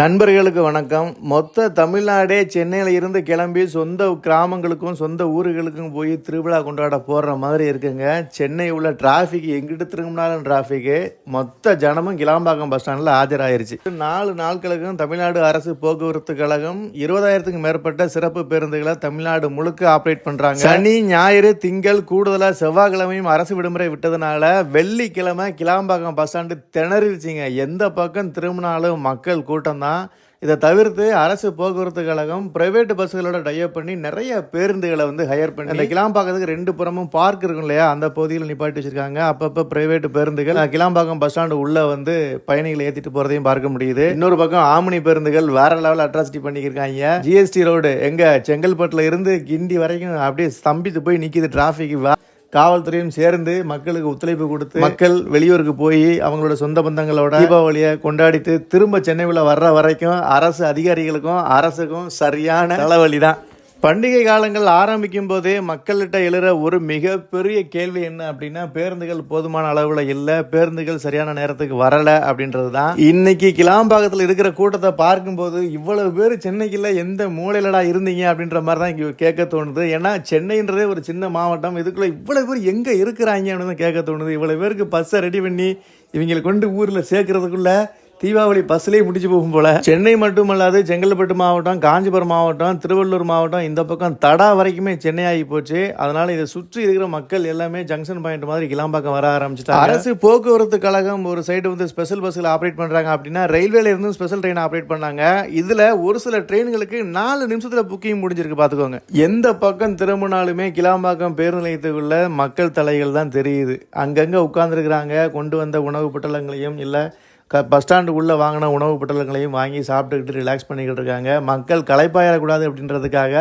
நண்பர்களுக்கு வணக்கம். மொத்த தமிழ்நாடே சென்னையில் இருந்து கிளம்பி சொந்த கிராமங்களுக்கும் சொந்த ஊர்களுக்கும் போய் திருவிழா கொண்டாட போடுற மாதிரி இருக்குங்க. சென்னை உள்ள டிராஃபிக் எங்கிட்ட திரும்பினாலும் டிராஃபிக்கு மொத்த ஜனமும் கிளாம்பாக்கம் பஸ் ஸ்டாண்டில் ஆஜராயிருச்சு. நாலு நாட்களுக்கும் தமிழ்நாடு அரசு போக்குவரத்து கழகம் இருபதாயிரத்துக்கும் மேற்பட்ட சிறப்பு பேருந்துகளை தமிழ்நாடு முழுக்க ஆப்ரேட் பண்ணுறாங்க சனி ஞாயிறு திங்கள் கூடுதலாக செவ்வாய்க்கிழமையும் அரசு விடுமுறை விட்டதுனால வெள்ளிக்கிழமை கிளாம்பாக்கம் பஸ் ஸ்டாண்டு திணறிடுச்சிங்க எந்த பக்கம் திரும்பினாலும் மக்கள் கூட்டம் தான் இதை தவிர்த்து அரசு போக்குவரத்து கழகம் பிரைவேட் பஸ்ஸுகளோட டைப் பண்ணி நிறைய பேருந்துகளை வந்து ஹையர் பண்ணி அந்த கிளாம்பாக்கத்துக்கு ரெண்டு புறமும் பார்க் இருக்கும் இல்லையா? அந்த பகுதியில் நிப்பாட்டி வச்சிருக்காங்க. அப்பப்போ பிரைவேட் பேருந்துகள் கிளாம்பாக்கம் பஸ் ஸ்டாண்டு உள்ளே வந்து பயணிகளை ஏற்றிட்டு போகிறதையும் பார்க்க முடியுது. இன்னொரு பக்கம் ஆமினி பேருந்துகள் வேற லெவல் அட்ராசிட்டி பண்ணிக்கிருக்காங்க. ஜிஎஸ்டி ரோடு எங்கே செங்கல்பட்டில் இருந்து கிண்டி வரைக்கும் அப்படியே ஸ்தம்பித்து போய் நிற்கிது டிராஃபிக் காவல்துறையும் சேர்ந்து மக்களுக்கு ஒத்துழைப்பு கொடுத்து மக்கள் வெளியூருக்கு போய் அவங்களோட சொந்த பந்தங்களோட தீபாவளியை கொண்டாடிட்டு திரும்ப சென்னைக்குள்ள வர்ற வரைக்கும் அரசு அதிகாரிகளுக்கும் அரசுக்கும் சரியான தலைவலி தான். பண்டிகை காலங்கள் ஆரம்பிக்கும் போதே மக்கள்கிட்ட எழுற ஒரு மிகப்பெரிய கேள்வி என்ன அப்படின்னா பேருந்துகள் போதுமான அளவில் இல்லை பேருந்துகள் சரியான நேரத்துக்கு வரலை அப்படின்றது தான் இன்னைக்கு கிளாம்பாக்கத்தில் இருக்கிற கூட்டத்தை பார்க்கும்போது இவ்வளவு பேர் சென்னைக்குள்ள எந்த மூலையிலடா இருந்தீங்க அப்படின்ற மாதிரி தான் இங்கே கேட்க தோணுது. ஏன்னா சென்னைன்றதே ஒரு சின்ன மாவட்டம். இதுக்குள்ளே இவ்வளோ பேர் எங்கே இருக்கிறாங்க அப்படின்னு தான் கேட்க தோணுது. இவ்வளோ பேருக்கு பஸ்ஸை ரெடி பண்ணி இவங்களை கொண்டு ஊரில் சேர்க்கறதுக்குள்ளே தீபாவளி பஸ்லேயே முடிச்சு போகும் போல. சென்னை மட்டுமல்லாது செங்கல்பட்டு மாவட்டம் காஞ்சிபுரம் மாவட்டம் திருவள்ளூர் மாவட்டம் இந்த பக்கம் தடா வரைக்குமே சென்னை ஆகி போச்சு. அதனால இதை சுற்றி இருக்கிற மக்கள் எல்லாமே ஜங்ஷன் பாயிண்ட் மாதிரி கிளாம்பாக்கம் வர ஆரம்பிச்சிட்டாங்க. அரசு போக்குவரத்து கழகம் ஒரு சைடு வந்து ஸ்பெஷல் பஸ்ஸில் ஆப்ரேட் பண்றாங்க அப்படின்னா ரயில்வேல இருந்து ஸ்பெஷல் ட்ரெயின் ஆப்ரேட் பண்ணாங்க. இதுல ஒரு சில ட்ரெயின்களுக்கு நாலு நிமிஷத்துல புக்கிங் முடிஞ்சிருக்கு பாத்துக்கோங்க. எந்த பக்கம் திரும்பினாலுமே கிளாம்பாக்கம் பேருந்து நிலையத்துக்குள்ள மக்கள் தலைகள் தான் தெரியுது. அங்கங்க உட்கார்ந்துருக்குறாங்க கொண்டு வந்த உணவு பொட்டலங்களையும் இல்லை க பஸ் ஸ்டாண்டு உள்ளே வாங்கின உணவு பொட்டலங்களையும் வாங்கி சாப்பிட்டுக்கிட்டு ரிலாக்ஸ் பண்ணிக்கிட்டு இருக்காங்க. மக்கள் களைப்பாயிடக்கூடாது அப்படின்றதுக்காக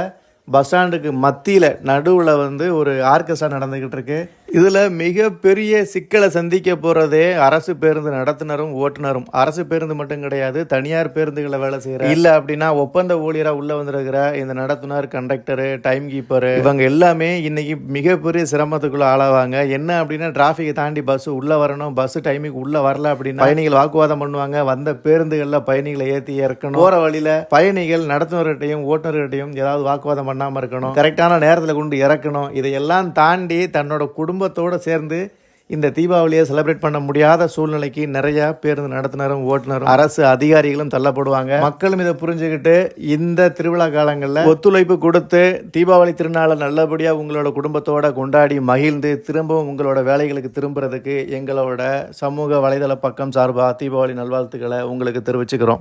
பஸ் ஸ்டாண்டுக்கு மத்தியில் நடுவில் வந்து ஒரு ஆர்கெஸ்ட்ரா நடந்துக்கிட்டு இருக்குது இதில் மிகப்பெரிய சிக்கலை சந்திக்க போகிறதே அரசு பேருந்து நடத்துனரும் ஓட்டுநரும் அரசு பேருந்து மட்டும் கிடையாது தனியார் பேருந்துகளை வேலை செய்கிற இல்லை அப்படின்னா ஒப்பந்த ஊழியராக உள்ளே வந்திருக்கிற இந்த நடத்துனர் கண்டக்டரு டைம் கீப்பரு இவங்க எல்லாமே இன்றைக்கி மிகப்பெரிய சிரமத்துக்குள்ளே ஆளாவாங்க. என்ன அப்படின்னா டிராஃபிக்கை தாண்டி பஸ் உள்ளே வரணும். பஸ் டைமுக்கு உள்ளே வரல அப்படின்னா பயணிகள் வாக்குவாதம் பண்ணுவாங்க. வந்த பேருந்துகளில் பயணிகளை ஏற்றி இறக்கணும். போகிற வழியில் பயணிகள் நடத்துனர்கிட்டையும் ஓட்டுநர்கிட்டையும் ஏதாவது வாக்குவாதம் பண்ணாமல் இருக்கணும். கரெக்டான நேரத்தில் கொண்டு இறக்கணும். இதையெல்லாம் தாண்டி தன்னோட குடும்பத்தோடு சேர்ந்து இந்த தீபாவளியை செலிப்ரேட் பண்ண முடியாத சூழ்நிலைக்கு நிறைய பேருந்து நடத்துனரும் ஓட்டுநரும் அரசு அதிகாரிகளும் தள்ளப்படுவாங்க. மக்களும் இதை புரிஞ்சுக்கிட்டு இந்த திருவிழா காலங்களில் ஒத்துழைப்பு கொடுத்து தீபாவளி திருநாளை நல்லபடியாக உங்களோட குடும்பத்தோட கொண்டாடி மகிழ்ந்து திரும்பவும் உங்களோட வேலைகளுக்கு திரும்புறதுக்கு எங்களோட சமூக வலைதள பக்கம் சார்பாக தீபாவளி நல்வாழ்த்துக்களை உங்களுக்கு தெரிவிச்சுக்கிறோம்.